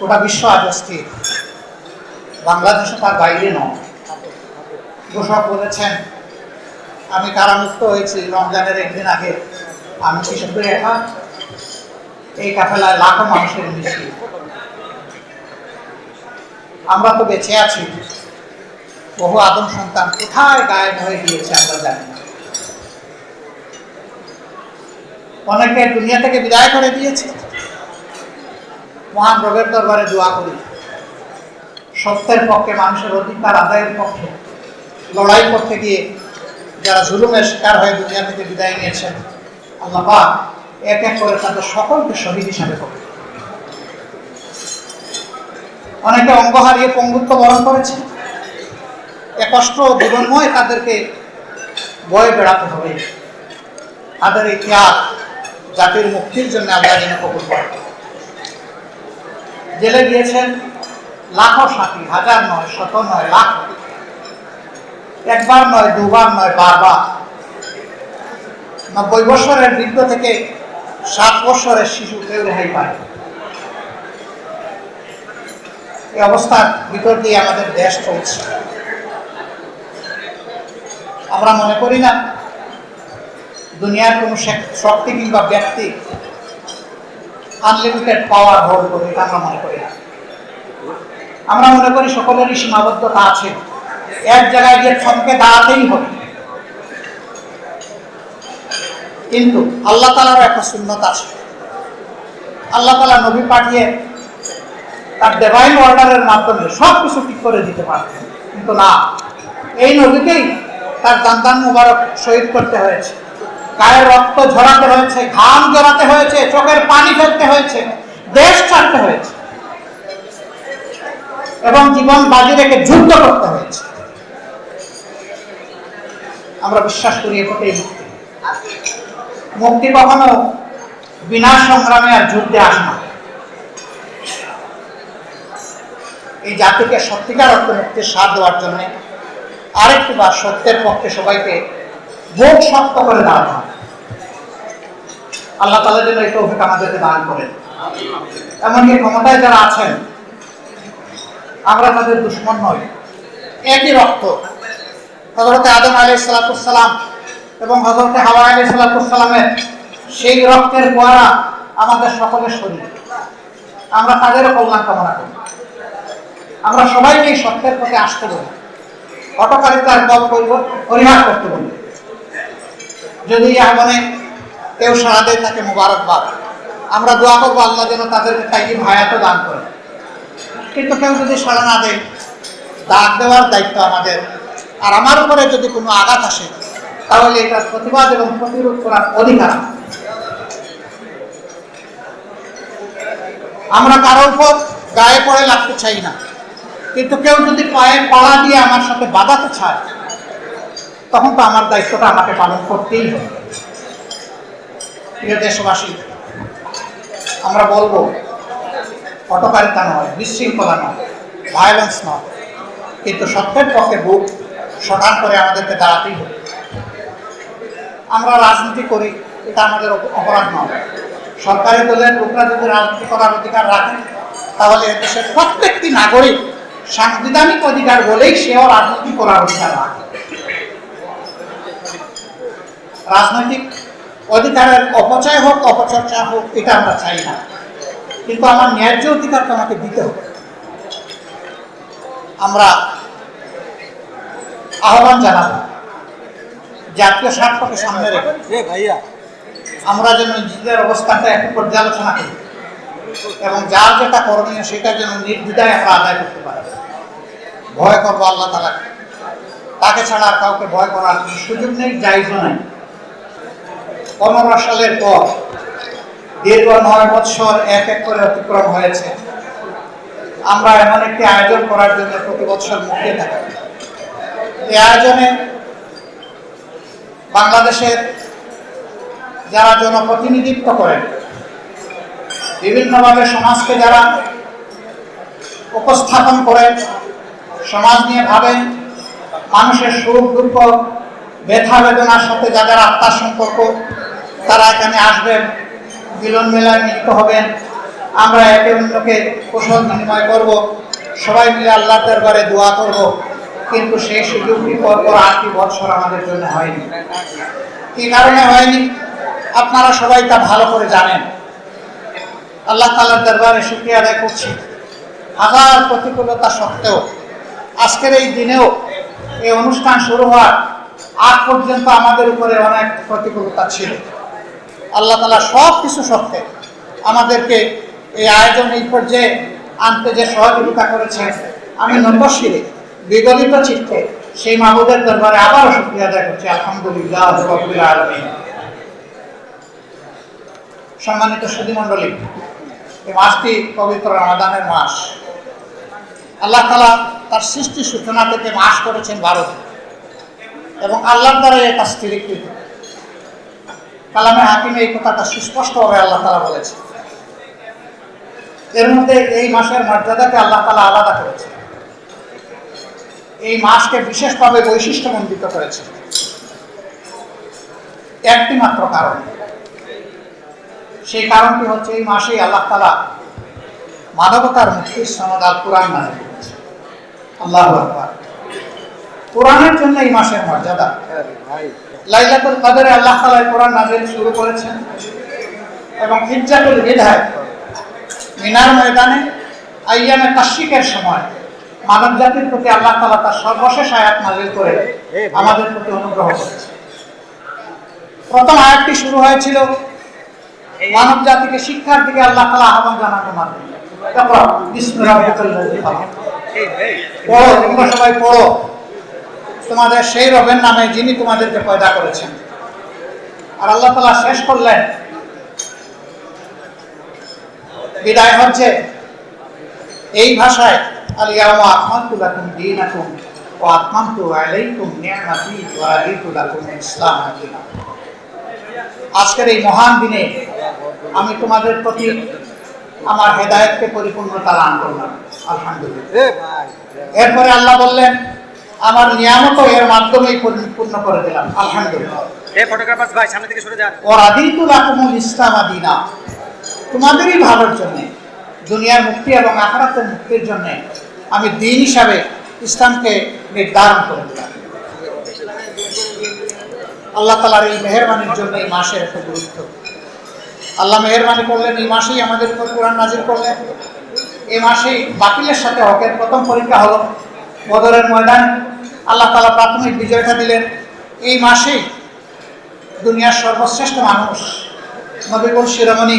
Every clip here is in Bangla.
গোটা বিশ্ব আজ অস্থির বাংলাদেশও তার বাইরে নয়। ঘোষক বলেছেন, আমি কারামুক্ত হয়েছি, রমজানের একদিন আগে। আমি করে একা এই কাফেলায় লাখো মানুষের মিছিল আমরা তো বেঁচে আছি। বহু আদম সন্তান কোথায় গায়েব হয়ে গিয়েছে আমরা জানি অনেকে দুনিয়া থেকে বিদায় করে দিয়েছে। মহান রবের দরবারে দোয়া করি। সত্যের পক্ষে, মানুষের অধিকার আদায়ের পক্ষে, লড়াই করতে গিয়ে যারা জুলুমের শিকার হয়ে দুনিয়া থেকে বিদায় নিয়েছেন, আল্লাহ পাক এক এক করে তাদের সকলকে শহীদ হিসাবে করবে অনেকে অঙ্গ হারিয়ে পঙ্গুত্ব বরণ করেছে। এ কষ্ট জীবনময় তাদেরকে বয়ে বেড়াতে হবে। তাদের এই ত্যাগ জাতির মুক্তির জন্য আল্লাহ যেন কবুল করে জেলে গিয়েছেন লাখো সাথী, হাজার নয়, শত নয়, লাখ। একবার নয়, দুবার নয়, বারবার। নব্বই বছরের বৃদ্ধ থেকে সাত বছরের শিশু কেউ রেহাই পায় এই অবস্থার ভিতর দিয়ে আমাদের দেশ চলছে। আমরা মনে করি না, দুনিয়ার কোনো শক্তি কিংবা ব্যক্তি আনলিমিটেড পাওয়ার হোল্ড করবে এটা আমরা মনে করি আমরা মনে করি সকলেরই সীমাবদ্ধতা আছে। এক জায়গায় গিয়ে থমকে দাঁড়াতেই হবে। কিন্তু আল্লাহ তালারও একটা শূন্যতা আছে। আল্লাহ তালা নবী পাঠিয়ে তার ডিভাইন অর্ডারের মাধ্যমে সব কিছু ঠিক করে দিতে পারতেন। কিন্তু না, এই নবীকেই তার দান্দান মুবারক শহীদ করতে হয়েছে। গায়ের রক্ত ঝরাতে হয়েছে, ঘাম জড়াতে হয়েছে, চোখের পানি ফেলতে হয়েছে, দেশ ছাড়তে হয়েছে। এবং জীবন বাজি রেখে যুদ্ধ করতে হয়েছে। আমরা বিশ্বাস করি এটাই মুক্তি। মুক্তি কখনো বিনা সংগ্রামে আর যুদ্ধে আসে না। এই জাতিকে সত্যিকার অর্থে মুক্তির স্বাদ দেওয়ার জন্য আরেকটি বার সত্যের পক্ষে সবাইকে বুক শক্ত করে হবে। আল্লাহ তালা যেন এই তৌফিক আমাদেরকে দান করেন। এমনকি ক্ষমতায় যারা আছেন, আমরা তাদের দুশ্মন নই। একই রক্ত। হজরতে আদম আলী সালাতাম এবং হজরতে হাওয়া আলী সালাতামের সেই রক্তের ফোয়ারা আমাদের সকলের শরীর। আমরা তাদেরও কল্যাণ কামনা করি। আমরা সবাইকে এই সত্যের পথে আসতে বলি। অটকারিতার পথ পরিহার করতে বলি। যদি আহ্বানে কেউ সাড়া দেয় তাকে মুবারকবাদ। আমরা দোয়া করব আল্লাহ যেন তাদেরকে তাইকি ভায়াতও দান করে। কিন্তু কেউ যদি সাড়া না দেয় দাগ দেওয়ার দায়িত্ব আমাদের। আর আমার উপরে যদি কোনো আঘাত আসে, তাহলে এটার প্রতিবাদ এবং প্রতিরোধ করার অধিকার আমরা। কারও উপর গায়ে পড়ে লাগতে চাই না। কিন্তু কেউ যদি পায়ে পাড়া দিয়ে আমার সাথে বাঁধাতে চায়, তখন তো আমার দায়িত্বটা আমাকে পালন করতেই হবে। প্রিয় দেশবাসী। আমরা বলব অটকারিতা নয়, বিশৃঙ্খলা নয় ভায়োলেন্স নয়। কিন্তু সত্যের পক্ষে বুক সটান করে আমাদেরকে দাঁড়াতেই হবে। আমরা রাজনীতি করি, এটা আমাদের অপ- অপরাধ নয়। সরকারি দলের লোকরা যদি রাজনীতি করার অধিকার রাখে, তাহলে দেশের প্রত্যেকটি নাগরিক সাংবিধানিক অধিকার বলেই সেও রাজনীতি করার অধিকার রাখে। রাজনৈতিক অধিকারের অপচয় হোক অপচর্চা হোক এটা আমরা চাই না। কিন্তু আমার ন্যায্য অধিকার তো আমাকে দিতে হবে। আমরা আহ্বান জানাব জাতীয় স্বার্থকে সামনে রেখে। ভাইয়া। আমরা যেন নিজেদের অবস্থানটা একটু পর্যালোচনা করি এবং যার যেটা করণীয় সেটা যেন নির্দ্বিধায় আমরা আদায় করতে পারি। ভয় করব আল্লাহ তালাকে। তাকে ছাড়া আর কাউকে ভয় করার সুযোগ নেই জায়গা নাই। পনেরো সালের পর দীর্ঘ নয় বৎসর এক এক করে অতিক্রম হয়েছে। আমরা এমন একটি আয়োজন করার জন্য প্রতি বছর মুখিয়ে থাকি এই আয়োজনে বাংলাদেশের যারা জনপ্রতিনিধিত্ব করেন, বিভিন্নভাবে সমাজকে যারা উপস্থাপন করেন, সমাজ নিয়ে ভাবেন, মানুষের সুখ, দুঃখ, ব্যথা, বেদনার সাথে যাদের আত্মার সম্পর্ক তারা এখানে আসবেন, মিলন মেলায় মিলিত হবেন। আমরা একে অন্যকে কুশল বিনিময় করব। সবাই মিলে আল্লাহর দরবারে দোয়া করব। কিন্তু সেই সুযোগটি পরপর আটটি বছর আমাদের জন্য হয়নি। কি কারণে হয়নি? আপনারা সবাই তা ভালো করে জানেন। আল্লাহ তালার দরবারে শুক্রিয়া আদায় করছি। হাজার প্রতিকূলতা সত্ত্বেও আজকের এই দিনেও এই অনুষ্ঠান শুরু হওয়ার আগ পর্যন্ত আমাদের উপরে অনেক প্রতিকূলতা ছিল। আল্লাহ তালা সব কিছু সত্ত্বে আমাদেরকে এই আয়োজন এই পর্যায়ে আনতে যে সহযোগিতা করেছে, আমি নতশিরে বিগলিত চিত্তে সেই মাহবুদের দরবারে আবারও শুক্রিয়া আদায় করছি, আলহামদুলিল্লাহ সম্মানিত সুধী মণ্ডলী এই মাসটি পবিত্র রমাদানের মাস। আল্লাহ তালা তার সৃষ্টি সূচনা থেকে মাস করেছেন ভারত এবং আল্লাহর দ্বারা কাজ স্থিরীকৃত কালামে হাকিমে এই কথাটা সুস্পষ্টভাবে আল্লাহ তালা বলেছে এর মধ্যে এই মাসের মর্যাদাকে আল্লাহ তালা আলাদা করেছে এই মাসকে বিশেষভাবে বৈশিষ্ট্যমণ্ডিত করেছে একটি মাত্র কারণ। সেই কারণটি হচ্ছে এই মাসেই আল্লাহ তালা মানবতার মুক্তির সনদ আল কোরআন নাজিল করেছে আল্লাহ কোরআনের জন্য এই মাসের মর্যাদা। লাইলাতুল কদরে আল্লাহ এই কোরআন নাজিল শুরু করেছেন এবং হিজ্জাতুল বিধায় মিনার ময়দানে আইয়ামে তাশরিকের সময় মানব জাতির প্রতি আল্লাহ তালা তার সর্বশেষ আয়াত নাজিল করে আমাদের প্রতি অনুগ্রহ করেছে প্রথম আয়াতটি শুরু হয়েছিল মানব জাতিকে শিক্ষার দিকে আল্লাহ তালা আহ্বান জানানোর মাধ্যমে তারপর বিষ্ণু রাব্বিকাল্লাযী খালাক। পড়ো তোমরা সবাই পড়ো। তোমাদের সেই রবের নামে যিনি তোমাদেরকে পয়দা করেছেন। আর আল্লাহ তালা শেষ করলেন। বিদায় হচ্ছে। এই ভাষায় আলিয়ামা লাকুম দীনাকুম ওয়া আতমামতু আলাইকুম নি'মাতি ওয়া রাদিতু লাকুম ইসলাম দীনা আজকের এই মহান দিনে আমি তোমাদের প্রতি আমার হেদায়েতকে পরিপূর্ণতা দান করলাম। আলহামদুলিল্লাহ। এরপরে আল্লাহ বললেন আমার নিয়ামত এর মাধ্যমেই পরিপূর্ণ করে দিলাম আলহামদুলিল্লাহ। এ ফটোগ্রাফার্স ভাই সামনে থেকে সরে যান। ওরাদিতু লাকুমুল ইসলাম আদিনা। তোমাদেরই ভালোর জন্য দুনিয়ার মুক্তি এবং আখরাতের মুক্তির জন্য আমি দিন হিসাবে ইসলামকে নির্ধারণ করে দিলাম। আল্লাহ তালার এই মেহরবানির জন্য এই মাসের এত গুরুত্ব। আল্লাহ মেহরবানি করলেন এই মাসেই আমাদের উপর কোরআন নাজির করলেন। এই মাসেই বাকিলের সাথে হকের প্রথম পরীক্ষা হলো। বদরের ময়দান আল্লাহ তালা প্রাথমিক বিজয়টা দিলেন। এই মাসেই দুনিয়ার সর্বশ্রেষ্ঠ মানুষ নবীকুল শিরোমণি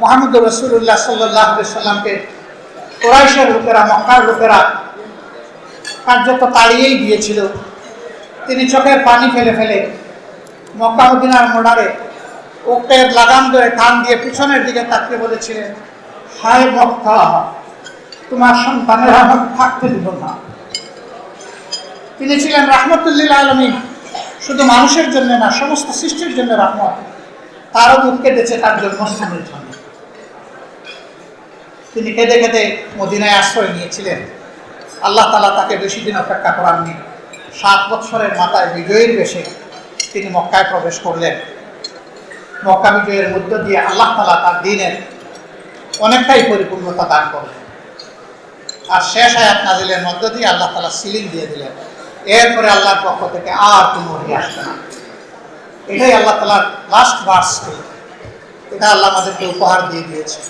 মোহাম্মদ রসুল্লাহ সাল্লাহ সাল্লামকে কোরাইশের লোকেরা, মক্কার লোকেরা কার্যত তাড়িয়েই দিয়েছিল। তিনি চোখের পানি ফেলে ফেলে মক্কা মোড়ারে ওকের লাগাম ধরে কান দিয়ে পিছনের দিকে তাকিয়ে বলেছিলেন, হায় মক্কা, তোমার সন্তানের থাকতে দিল না। তিনি ছিলেন রাহমতুল্লিল আলমী শুধু মানুষের জন্য না, সমস্ত সৃষ্টির জন্য রাহমত। তারও দুধ কেটেছে তার জন্মস্থানের জন্য। তিনি কেঁদে কেঁদে মদিনায় আশ্রয় নিয়েছিলেন। আল্লাহ তালা তাকে বেশি দিন অপেক্ষা করাননি। সাত বৎসরের মাথায় বিজয়ীর বেশে তিনি মক্কায় প্রবেশ করলেন। মক্কা বিজয়ের মধ্য দিয়ে আল্লাহ তালা তার দিনের অনেকটাই পরিপূর্ণতা দান করলেন। আর শেষ আয়াত নাজিলের মধ্য দিয়ে আল্লাহ তালা সিলিং দিয়ে দিলেন। এরপরে আল্লাহর পক্ষ থেকে আর কোনো ওহি আসবে না এটাই আল্লাহ তালার লাস্ট বার্স এটা আল্লাহ আমাদেরকে উপহার দিয়ে দিয়েছে।